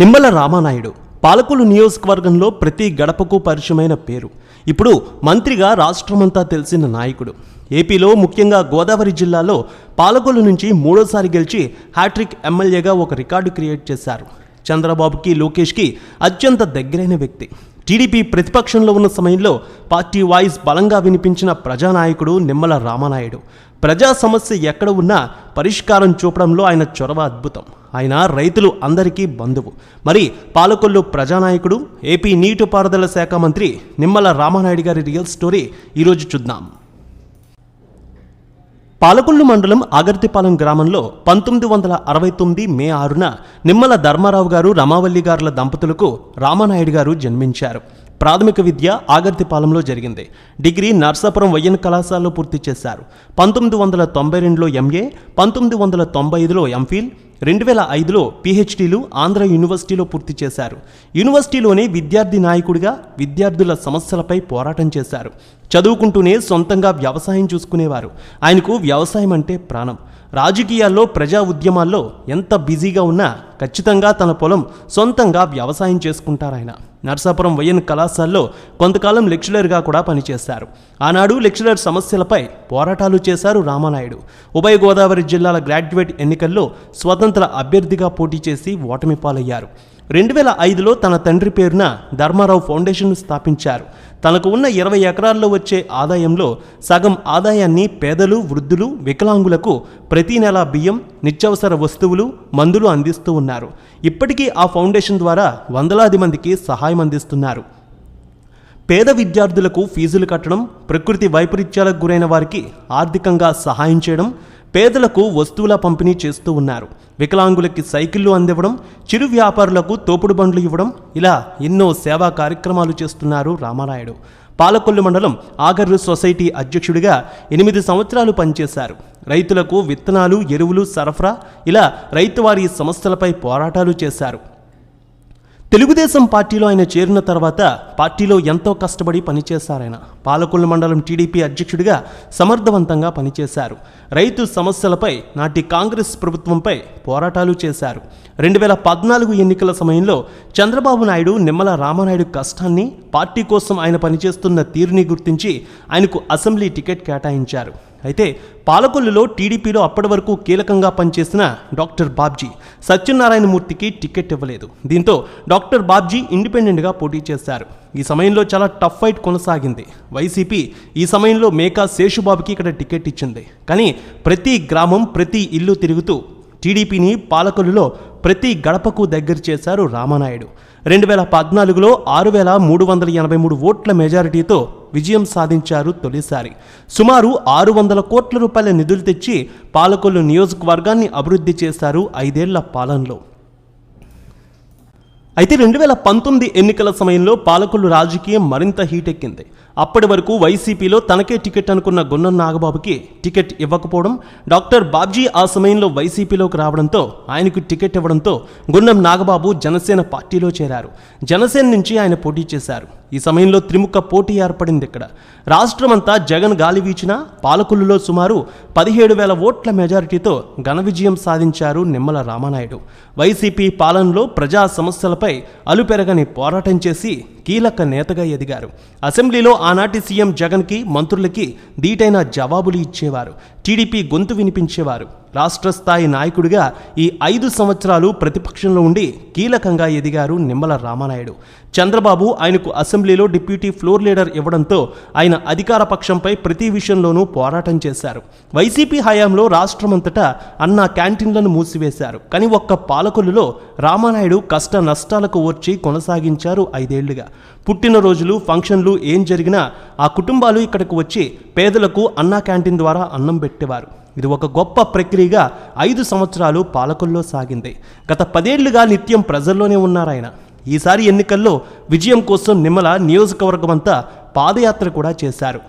నిమ్మల రామానాయుడు పాలకులు నియోజకవర్గంలో ప్రతి గడపకు పరిచయమైన పేరు. ఇప్పుడు మంత్రిగా రాష్ట్రమంతా తెలిసిన నాయకుడు. ఏపీలో ముఖ్యంగా గోదావరి జిల్లాలో పాలకొల్లు నుంచి మూడోసారి గెలిచి హ్యాట్రిక్ ఎమ్మెల్యేగా ఒక రికార్డు క్రియేట్ చేశారు. చంద్రబాబుకి లోకేష్కి అత్యంత దగ్గరైన వ్యక్తి. టీడీపీ ప్రతిపక్షంలో ఉన్న సమయంలో పార్టీ వాయిస్ బలంగా వినిపించిన ప్రజానాయకుడు నిమ్మల రామనాయుడు. ప్రజా సమస్య ఎక్కడ ఉన్నా పరిష్కారం చూపడంలో ఆయన చొరవ అద్భుతం. ఆయన రైతులు అందరికీ బంధువు. మరి పాలకొల్లు ప్రజానాయకుడు ఏపీ నీటిపారుదల శాఖ మంత్రి నిమ్మల రామనాయుడు గారి రియల్ స్టోరీ ఈరోజు చూద్దాం. పాలకొల్లు మండలం ఆగర్తిపాలెం గ్రామంలో పంతొమ్మిది వందల అరవై తొమ్మిది మే ఆరున నిమ్మల ధర్మారావు గారు రమావల్లి గారుల దంపతులకు రామానాయుడు గారు జన్మించారు. ప్రాథమిక విద్య ఆగర్తిపాలెంలో జరిగింది. డిగ్రీ నర్సాపురం వైఎన్ కళాశాలలో పూర్తి చేశారు. పంతొమ్మిది వందల తొంభై రెండులో ఎంఏ పంతొమ్మిది వందల తొంభై ఐదులో ఎంఫిల్ రెండు వేల ఐదులో పిహెచ్డీలు ఆంధ్ర యూనివర్సిటీలో పూర్తి చేశారు. యూనివర్సిటీలోనే విద్యార్థి నాయకుడిగా విద్యార్థుల సమస్యలపై పోరాటం చేశారు. చదువుకుంటూనే సొంతంగా వ్యవసాయం చూసుకునేవారు. ఆయనకు వ్యవసాయం అంటే ప్రాణం. రాజకీయాల్లో ప్రజా ఉద్యమాల్లో ఎంత బిజీగా ఉన్నా ఖచ్చితంగా తన పొలం సొంతంగా వ్యవసాయం చేసుకుంటారాయన. నర్సాపురం వైఎన్ కళాశాలలో కొంతకాలం లెక్చరర్గా కూడా పనిచేశారు. ఆనాడు లెక్చరర్ సమస్యలపై పోరాటాలు చేశారు రామానాయుడు. ఉభయ గోదావరి జిల్లాల గ్రాడ్యుయేట్ ఎన్నికల్లో స్వతంత్ర అభ్యర్థిగా పోటీ చేసి ఓటమి పాలయ్యారు. రెండు వేల ఐదులో తన తండ్రి పేరున ధర్మారావు ఫౌండేషన్ను స్థాపించారు. తనకు ఉన్న ఇరవై ఎకరాల్లో వచ్చే ఆదాయంలో సగం ఆదాయాన్ని పేదలు వృద్ధులు వికలాంగులకు ప్రతి నెల బియ్యం నిత్యావసర వస్తువులు మందులు అందిస్తూ ఉన్నారు. ఇప్పటికీ ఆ ఫౌండేషన్ ద్వారా వందలాది మందికి సహాయం అందిస్తున్నారు. పేద విద్యార్థులకు ఫీజులు కట్టడం ప్రకృతి వైపరీత్యాలకు గురైన వారికి ఆర్థికంగా సహాయం చేయడం పేదలకు వస్తువుల పంపిణీ చేస్తూ ఉన్నారు. వికలాంగులకి సైకిళ్ళు అందివ్వడం చిరు వ్యాపారులకు తోపుడు బండ్లు ఇవ్వడం ఇలా ఎన్నో సేవా కార్యక్రమాలు చేస్తున్నారు రామారాయుడు పాలకొల్లు మండలం ఆగర్రు సొసైటీ అధ్యక్షుడిగా ఎనిమిది సంవత్సరాలు పనిచేశారు. రైతులకు విత్తనాలు ఎరువులు సరఫరా ఇలా రైతువారి సమస్యలపై పోరాటాలు చేశారు. తెలుగుదేశం పార్టీలో ఆయన చేరిన తర్వాత పార్టీలో ఎంతో కష్టపడి పనిచేశారాయన పాలకొల్లు మండలం టీడీపీ అధ్యక్షుడిగా సమర్థవంతంగా పనిచేశారు. రైతు సమస్యలపై నాటి కాంగ్రెస్ ప్రభుత్వంపై పోరాటాలు చేశారు. రెండు వేల పద్నాలుగు ఎన్నికల సమయంలో చంద్రబాబు నాయుడు నిమ్మల రామానాయుడు కష్టాన్ని పార్టీ కోసం ఆయన పనిచేస్తున్న తీరుని గుర్తించి ఆయనకు అసెంబ్లీ టికెట్ కేటాయించారు. అయితే పాలకొల్లులో టీడీపీలో అప్పటి వరకు కీలకంగా పనిచేసిన డాక్టర్ బాబ్జీ సత్యనారాయణమూర్తికి టికెట్ ఇవ్వలేదు. దీంతో డాక్టర్ బాబ్జీ ఇండిపెండెంట్గా పోటీ చేశారు. ఈ సమయంలో చాలా టఫ్ ఫైట్ కొనసాగింది. వైసీపీ ఈ సమయంలో మేకా శేషుబాబుకి ఇక్కడ టికెట్ ఇచ్చింది. కానీ ప్రతి గ్రామం ప్రతి ఇల్లు తిరుగుతూ టీడీపీని పాలకొల్లులో ప్రతి గడపకు దగ్గర చేశారు రామానాయుడు. రెండు వేల పద్నాలుగులో ఆరు వేల మూడు వందల ఎనభై మూడు ఓట్ల మెజారిటీతో విజయం సాధించారు తొలిసారి. సుమారు ఆరు వందల కోట్ల రూపాయల నిధులు తెచ్చి పాలకొల్లు నియోజకవర్గాన్ని అభివృద్ధి చేశారు ఐదేళ్ళ పాలనలో. అయితే రెండు వేల పంతొమ్మిది ఎన్నికల సమయంలో పాలకులు రాజకీయం మరింత హీటెక్కింది. అప్పటి వరకు వైసీపీలో తనకే టికెట్ అనుకున్న గున్నం నాగబాబుకి టికెట్ ఇవ్వకపోవడం డాక్టర్ బాబ్జీ ఆ సమయంలో వైసీపీలోకి రావడంతో ఆయనకు టికెట్ ఇవ్వడంతో గున్నం నాగబాబు జనసేన పార్టీలో చేరారు. జనసేన నుంచి ఆయన పోటీ చేశారు. ఈ సమయంలో త్రిముఖ పోటీ ఏర్పడింది ఇక్కడ. రాష్ట్రమంతా జగన్ గాలి వీచిన పాలకొల్లులో సుమారు పదిహేడు వేల ఓట్ల మెజారిటీతో ఘన విజయం సాధించారు నిమ్మల రామానాయుడు. వైసీపీ పాలనలో ప్రజా సమస్యలపై అలుపెరగని పోరాటం చేసి కీలక నేతగా ఎదిగారు. అసెంబ్లీలో ఆనాటి సీఎం జగన్కి మంత్రులకి దీటైన జవాబులు ఇచ్చేవారు. టీడీపీ గొంతు వినిపించేవారు. రాష్ట్ర స్థాయి నాయకుడిగా ఈ ఐదు సంవత్సరాలు ప్రతిపక్షంలో ఉండి కీలకంగా ఎదిగారు నిమ్మల రామానాయుడు. చంద్రబాబు ఆయనకు అసెంబ్లీలో డిప్యూటీ ఫ్లోర్ లీడర్ ఇవ్వడంతో ఆయన అధికార పక్షంపై ప్రతి విషయంలోనూ పోరాటం చేశారు. వైసీపీ హయాంలో రాష్ట్రమంతటా అన్న క్యాంటీన్లను మూసివేశారు. కానీ ఒక్క పాలకులలో రామానాయుడు కష్ట నష్టాలకు ఓర్చి కొనసాగించారు ఐదేళ్ళుగా. పుట్టినరోజులు ఫంక్షన్లు ఏం జరిగినా ఆ కుటుంబాలు ఇక్కడికి వచ్చి పేదలకు అన్నా క్యాంటీన్ ద్వారా అన్నం పెట్టేవారు. ఇది ఒక గొప్ప ప్రక్రియగా ఐదు సంవత్సరాలు పాలకుల్లో సాగింది. గత పదేళ్ళుగా నిత్యం ప్రజల్లోనే ఉన్నారాయన ఈసారి ఎన్నికల్లో విజయం కోసం నిమ్మల నియోజకవర్గమంతా పాదయాత్ర కూడా చేశారు.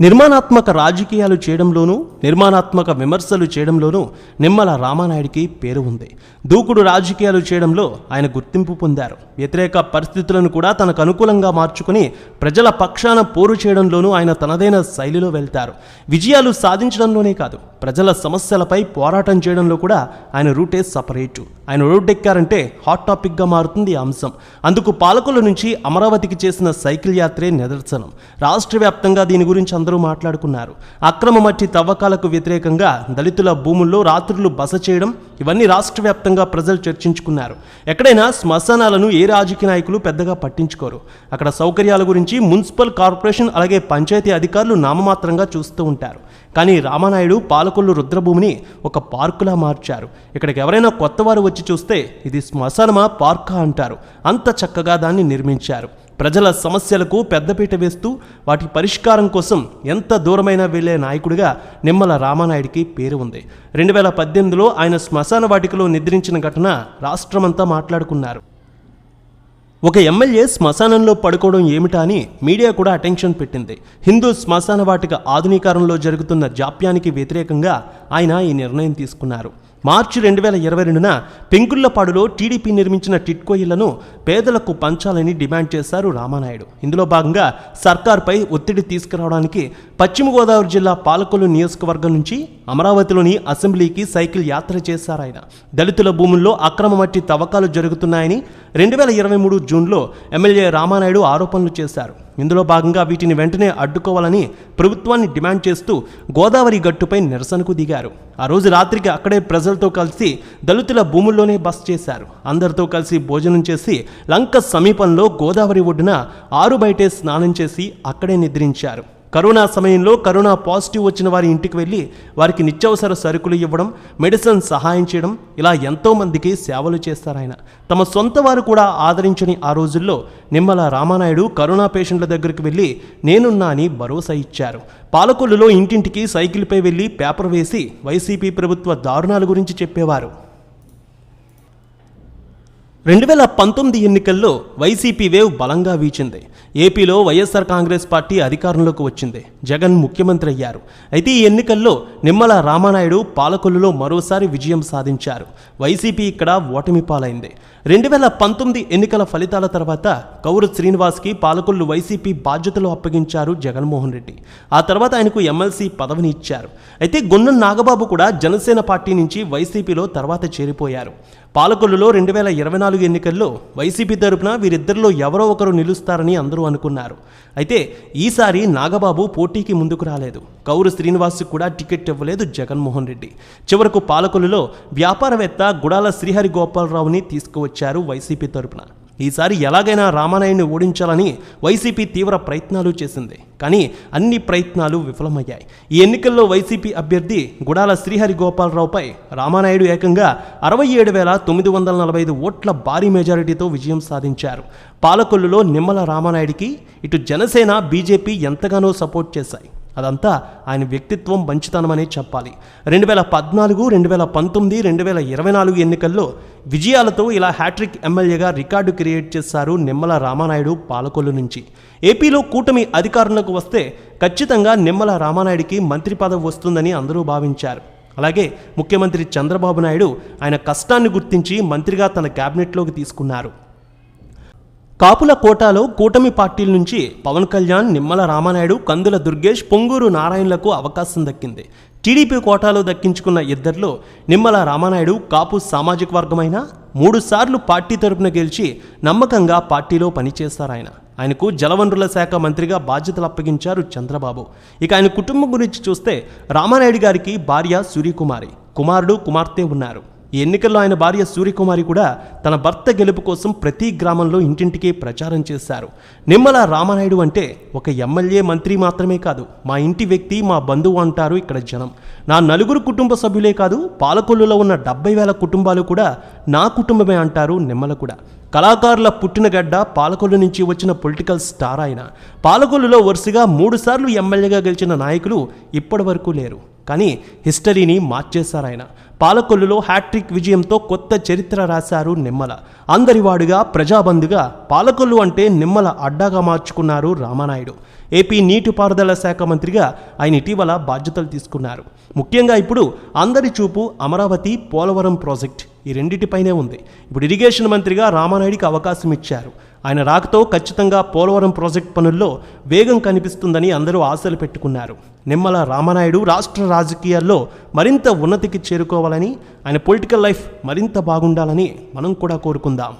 నిర్మాణాత్మక రాజకీయాలు చేయడంలోనూ నిర్మాణాత్మక విమర్శలు చేయడంలోనూ నిమ్మల రామానాయుడికి పేరు ఉంది. దూకుడు రాజకీయాలు చేయడంలో ఆయన గుర్తింపు పొందారు. వ్యతిరేక పరిస్థితులను కూడా తనకు అనుకూలంగా మార్చుకుని ప్రజల పక్షాన పోరు చేయడంలోనూ ఆయన తనదైన శైలిలో వెళ్తారు. విజయాలు సాధించడంలోనే కాదు ప్రజల సమస్యలపై పోరాటం చేయడంలో కూడా ఆయన రూటే సపరేటు. ఆయన రోడ్డెక్కారంటే హాట్ టాపిక్గా మారుతుంది ఈ అంశం. అందుకు పాలకుల నుంచి అమరావతికి చేసిన సైకిల్ యాత్రే నిదర్శనం. రాష్ట్ర వ్యాప్తంగా దీని గురించి అందరూ మాట్లాడుకున్నారు. అక్రమ మట్టి తవ్వకాలకు వ్యతిరేకంగా దళితుల భూముల్లో రాత్రులు బస చేయడం ఇవన్నీ రాష్ట్ర వ్యాప్తంగా ప్రజలు చర్చించుకున్నారు. ఎక్కడైనా శ్మశానాలను ఏ రాజకీయ నాయకులు పెద్దగా పట్టించుకోరు. అక్కడ సౌకర్యాల గురించి మున్సిపల్ కార్పొరేషన్ అలాగే పంచాయతీ అధికారులు నామమాత్రంగా చూస్తూ ఉంటారు. కానీ రామానాయుడు పాలకొల్లు రుద్రభూమిని ఒక పార్కులా మార్చారు. ఇక్కడికి ఎవరైనా కొత్తవారు వచ్చి చూస్తే ఇది శ్మశానమా పార్కా అంటారు. అంత చక్కగా దాన్ని నిర్మించారు. ప్రజల సమస్యలకు పెద్దపీట వేస్తూ వాటి పరిష్కారం కోసం ఎంత దూరమైనా వెళ్ళే నాయకుడిగా నిమ్మల రామానాయుడికి పేరు ఉంది. రెండు వేల పద్దెనిమిదిలో ఆయన శ్మశాన వాటికలో నిద్రించిన ఘటన రాష్ట్రమంతా మాట్లాడుకున్నారు. ఒక ఎమ్మెల్యే శ్మశానంలో పడుకోవడం ఏమిటా అని మీడియా కూడా అటెన్షన్ పెట్టింది. హిందూ శ్మశాన వాటిక ఆధునీకరణలో జరుగుతున్న జాప్యానికి వ్యతిరేకంగా ఆయన ఈ నిర్ణయం తీసుకున్నారు. మార్చి రెండు వేల ఇరవై రెండున పెంకుళ్ళపాడులో టీడీపీ నిర్మించిన టిట్కో ఇళ్ళను పేదలకు పంచాలని డిమాండ్ చేశారు రామానాయుడు. ఇందులో భాగంగా సర్కార్పై ఒత్తిడి తీసుకురావడానికి పశ్చిమ గోదావరి జిల్లా పాలకొల్లు నియోజకవర్గం నుంచి అమరావతిలోని అసెంబ్లీకి సైకిల్ యాత్ర చేశారు ఆయన దళితుల భూముల్లో అక్రమ మట్టి తవ్వకాలు జరుగుతున్నాయని రెండు వేల ఇరవై మూడు జూన్లో ఎమ్మెల్యే రామానాయుడు ఆరోపణలు చేశారు. ఇందులో భాగంగా వీటిని వెంటనే అడ్డుకోవాలని ప్రభుత్వాన్ని డిమాండ్ చేస్తూ గోదావరి గట్టుపై నిరసనకు దిగారు. ఆ రోజు రాత్రికి అక్కడే ప్రజలతో కలిసి దళితుల భూముల్లోనే బస చేశారు. అందరితో కలిసి భోజనం చేసి లంక సమీపంలో గోదావరి ఒడ్డున ఆరు బయటే స్నానం చేసి అక్కడే నిద్రించారు. కరోనా సమయంలో కరోనా పాజిటివ్ వచ్చిన వారి ఇంటికి వెళ్ళి వారికి నిత్యావసర సరుకులు ఇవ్వడం మెడిసిన్ సహాయం చేయడం ఇలా ఎంతో మందికి సేవలు చేస్తారాయన తమ సొంత వారు కూడా ఆదరించని ఆ రోజుల్లో నిమ్మల రామానాయుడు కరోనా పేషెంట్ల దగ్గరికి వెళ్ళి నేనున్నా అని భరోసా ఇచ్చారు. పాలకొల్లులో ఇంటింటికి సైకిల్పై వెళ్ళి పేపర్ వేసి వైసీపీ ప్రభుత్వ దారుణాల గురించి చెప్పేవారు. రెండు వేల పంతొమ్మిది ఎన్నికల్లో వైసీపీ వేవ్ బలంగా వీచింది. ఏపీలో వైఎస్ఆర్ కాంగ్రెస్ పార్టీ అధికారంలోకి వచ్చింది. జగన్ ముఖ్యమంత్రి అయ్యారు. అయితే ఈ ఎన్నికల్లో నిమ్మల రామానాయుడు పాలకొల్లులో మరోసారి విజయం సాధించారు. వైసీపీ ఇక్కడ ఓటమి పాలైంది. రెండు వేల పంతొమ్మిది ఎన్నికల ఫలితాల తర్వాత కౌరు శ్రీనివాస్కి పాలకొల్లు వైసీపీ బాధ్యతలు అప్పగించారు జగన్మోహన్ రెడ్డి. ఆ తర్వాత ఆయనకు ఎమ్మెల్సీ పదవిని ఇచ్చారు. అయితే గున్నం నాగబాబు కూడా జనసేన పార్టీ నుంచి వైసీపీలో తర్వాత చేరిపోయారు. పాలకొల్లులో రెండు వేల ఇరవై నాలుగు ఎన్నికల్లో వైసీపీ తరపున వీరిద్దరిలో ఎవరో ఒకరు నిలుస్తారని అందరూ అనుకున్నారు. అయితే ఈసారి నాగబాబు పోటీకి ముందుకు రాలేదు. కౌరు శ్రీనివాస్ కూడా టికెట్ ఇవ్వలేదు జగన్మోహన్ రెడ్డి. చివరకు పాలకొల్లులో వ్యాపారవేత్త గుడాల శ్రీహరి గోపాలరావుని తీసుకువచ్చారు వైసీపీ తరపున. ఈసారి ఎలాగైనా రామానాయుడిని ఓడించాలని వైసీపీ తీవ్ర ప్రయత్నాలు చేసింది. కానీ అన్ని ప్రయత్నాలు విఫలమయ్యాయి. ఈ ఎన్నికల్లో వైసీపీ అభ్యర్థి గుడాల శ్రీహరి గోపాలరావుపై రామానాయుడు ఏకంగా అరవై ఏడు వేల తొమ్మిది వందల నలభై ఐదు ఓట్ల భారీ మెజారిటీతో విజయం సాధించారు. పాలకొల్లులో నిమ్మల రామానాయుడికి ఇటు జనసేన బీజేపీ ఎంతగానో సపోర్ట్ చేశాయి. అదంతా ఆయన వ్యక్తిత్వం మంచితనమనే చెప్పాలి. రెండు వేల పద్నాలుగు రెండు వేల పంతొమ్మిది రెండు వేల ఇరవై నాలుగు ఎన్నికల్లో విజయాలతో ఇలా హ్యాట్రిక్ ఎమ్మెల్యేగా రికార్డు క్రియేట్ చేశారు నిమ్మల రామానాయుడు పాలకొల్లు నుంచి. ఏపీలో కూటమి అధికారంలోకి వస్తే ఖచ్చితంగా నిమ్మల రామానాయుడికి మంత్రి పదవి వస్తుందని అందరూ భావించారు. అలాగే ముఖ్యమంత్రి చంద్రబాబు నాయుడు ఆయన కష్టాన్ని గుర్తించి మంత్రిగా తన క్యాబినెట్లోకి తీసుకున్నారు. కాపుల కోటాలో కూటమి పార్టీల నుంచి పవన్ కళ్యాణ్ నిమ్మల రామానాయుడు కందుల దుర్గేష్ పొంగూరు నారాయణలకు అవకాశం దక్కింది. టీడీపీ కోటాలో దక్కించుకున్న ఇద్దరిలో నిమ్మల రామానాయుడు కాపు సామాజిక వర్గమైన మూడుసార్లు పార్టీ తరపున గెలిచి నమ్మకంగా పార్టీలో పనిచేశారు ఆయన. ఆయనకు జలవనరుల శాఖ మంత్రిగా బాధ్యతలు అప్పగించారు చంద్రబాబు. ఇక ఆయన కుటుంబం గురించి చూస్తే రామానాయుడు గారికి భార్య సూర్యకుమారి. కుమారుడు కుమార్తె ఉన్నారు. ఈ ఎన్నికల్లో ఆయన భార్య సూర్యకుమారి కూడా తన భర్త గెలుపు కోసం ప్రతి గ్రామంలో ఇంటింటికి ప్రచారం చేశారు. నిమ్మల రామానాయుడు అంటే ఒక ఎమ్మెల్యే మంత్రి మాత్రమే కాదు మా ఇంటి వ్యక్తి మా బంధువు అంటారు ఇక్కడ జనం. నా నలుగురు కుటుంబ సభ్యులే కాదు పాలకొల్లులో ఉన్న డెబ్బై వేల కుటుంబాలు కూడా నా కుటుంబమే అంటారు నిమ్మల కూడా. కళాకారుల పుట్టినగడ్డ పాలకొల్లు నుంచి వచ్చిన పొలిటికల్ స్టార్ ఆయన. పాలకొల్లులో వరుసగా మూడుసార్లు ఎమ్మెల్యేగా గెలిచిన నాయకులు ఇప్పటి వరకు లేరు. కానీ హిస్టరీని మార్చేశారు ఆయన. పాలకొల్లులో హ్యాట్రిక్ విజయంతో కొత్త చరిత్ర రాశారు నిమ్మల. అందరివాడుగా ప్రజాబంధుగా పాలకొల్లు అంటే నిమ్మల అడ్డాగా మార్చుకున్నారు రామానాయుడు. ఏపీ నీటిపారుదల శాఖ మంత్రిగా ఆయన ఇటీవల బాధ్యతలు తీసుకున్నారు. ముఖ్యంగా ఇప్పుడు అందరి చూపు అమరావతి పోలవరం ప్రాజెక్ట్. ఈ రెండిటిపైనే ఉంది. ఇప్పుడు ఇరిగేషన్ మంత్రిగా రామానాయుడికి అవకాశం ఇచ్చారు. ఆయన రాకతో ఖచ్చితంగా పోలవరం ప్రాజెక్ట్ పనుల్లో వేగం కనిపిస్తుందని అందరూ ఆశలు పెట్టుకున్నారు. నిమ్మల రామానాయుడు రాష్ట్ర రాజకీయాల్లో మరింత ఉన్నతికి చేరుకోవాలని ఆయన పొలిటికల్ లైఫ్ మరింత బాగుండాలని మనం కూడా కోరుకుందాం.